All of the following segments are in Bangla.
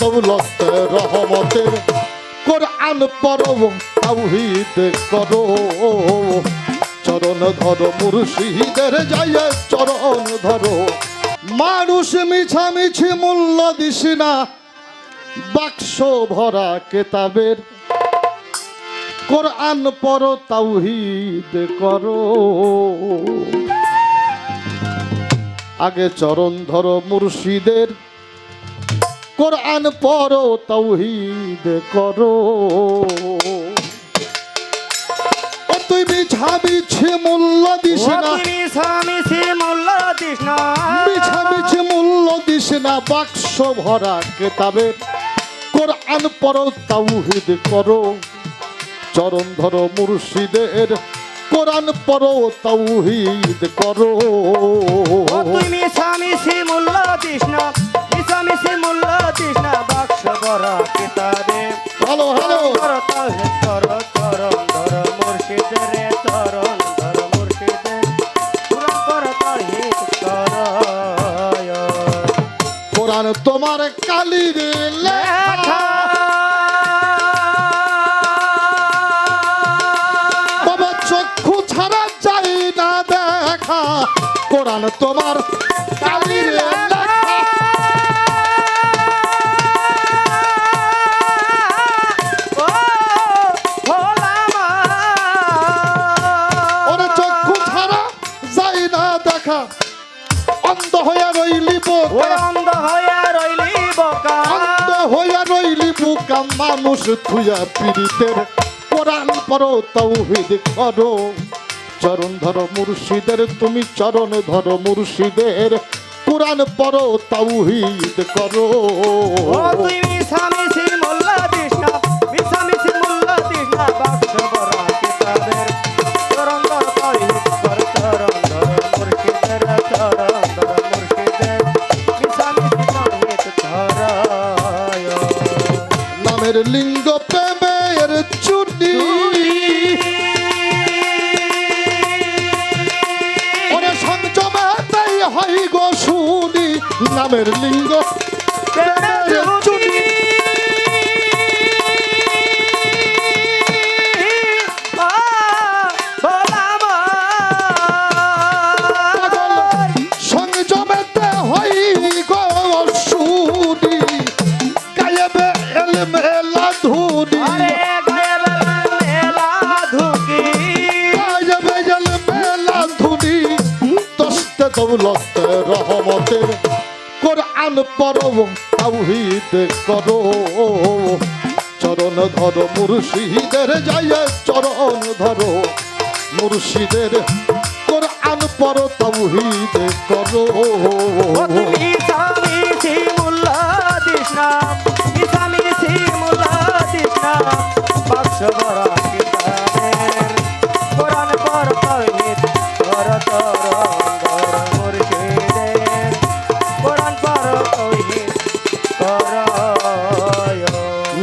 দৌলত রহমতের কোরআন পরব করো। চরণ ধর, মুর্শিদের যায় চরণ ধরো। মানুষ মূল্য দিস না, বাক্স ভরা কেতাবের। কোরআন পর তাওহীদ করো। আগে চরণ ধরো, মুর্শিদের কোরআন পড়ো তৌহিদ করো। ও তুই বিছা বিছে মূল্য দিস না। সে মূল্য দিস না। বিছা বিছে মূল্য দিস না বাক্স ভরা কেতাবের কোরআন পড়ো তাওহীদ করো। চরণ ধরো মুর্শিদের। কোরআন পড়ো তাওহীদ করো। তুমি স্বামী কোরআন তোমার কালির লেখা। চক্ষু ছাড়া যাই না দেখা। কোরআন তোমার রইলি বোকা। অন্ধ হইয়া রইলি বোকা মানুষ থুয়া পীড়িতের কোরআন পড়ো তৌহিদ করো। চরণ ধরো মুর্শিদের তুমি চরণ ধরো মুর্শিদের কোরআন পড়ো তৌহিদ করো। নামের লিঙ্গ প্রেমের চুটি ওরে সংযমে তাই হই গো শুনি নামের লিঙ্গ প্রেমের চুটি পরব তাওহীদ করো। চরণ ধরো মুর্শিদের যায় চরণ ধরো। মুর্শিদের কোরআন পর তাওহীদ করো। তুমি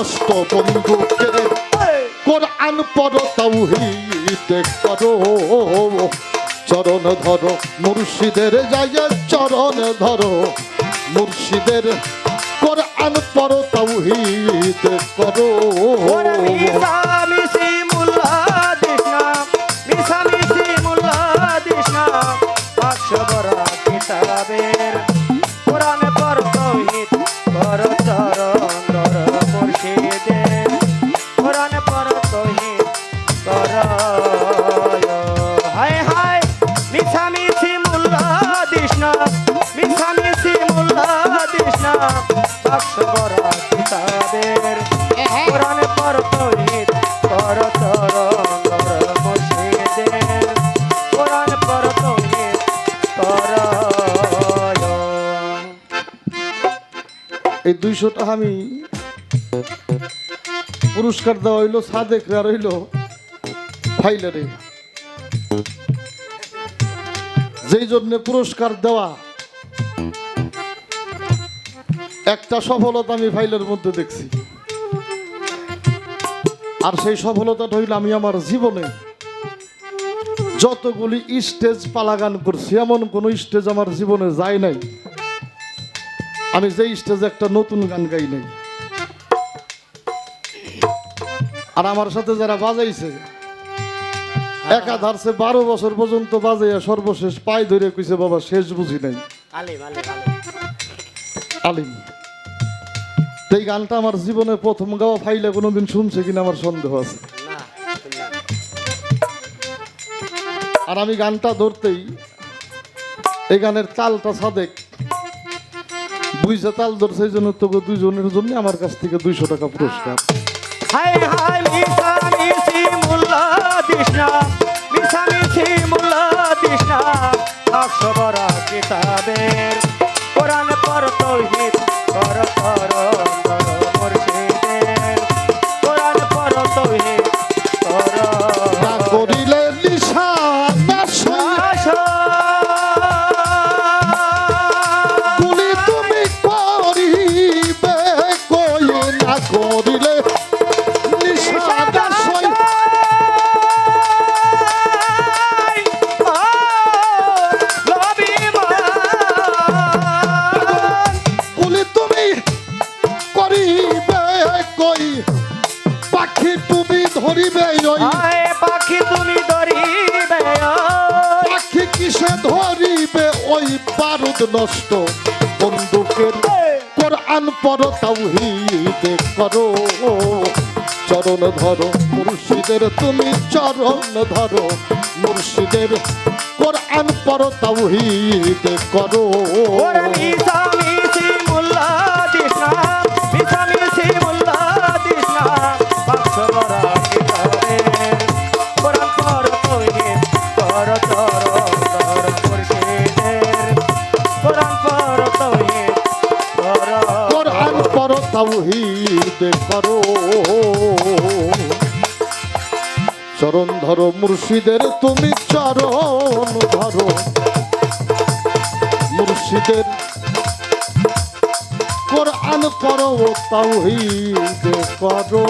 নষ্ট বন্ধুকে কোরআন পর তাওহীদ করো চরণ ধরো মুর্শিদের যায় চরণ ধরো মুর্শিদের কোরআন পর তাওহীদ করো এই দুইশোটা আমি পুরস্কার দেওয়া হইল সাদেকরা রইল ফাইলারে যেই জন্য পুরস্কার দেওয়া একটা সফলতা আমি ফাইলের মধ্যে দেখছি। আর সেই সফলতাটা হইল আমি আমার জীবনে যতগুলি স্টেজ পালাগান করছি এমন কোন স্টেজ আমার জীবনে যায় নাই। আমি যে স্টেজে একটা নতুন গান গাই নাই। আর আমার সাথে যারা বাজাইছে একাধারছে বারো বছর পর্যন্ত বাজাইয়া সর্বশেষ পায়ে ধরে কইছে বাবা শেষ বুঝি নাই। আলিম আলিম আলিম। আলিম। তো এই গানটা আমার জীবনে প্রথম গাওয়া ফাইলে কোনোদিন শুনছে কিনা আমার সন্দেহ আছে। আর আমি গানটা ধরতেই এই গানের তালটা সাদেক বুঝছে তাল ধরছে এই জন্য তোকে দুইজনের জন্য আমার কাছ থেকে দুইশো টাকা পুরস্কার। হাই হাই মিশা মিশি ওই বারুদ নষ্ট। বন্দুকের কোরআন পর তাওহীদে করো। চরণ ধরো, মুর্শিদের তুমি চরণ ধরো। মুর্শিদের কোরআন পর তাওহীদে করো। চরণ ধরো মুর্শিদের তুমি চরণ ধরো। মুর্শিদের কোরআন করো তাও করো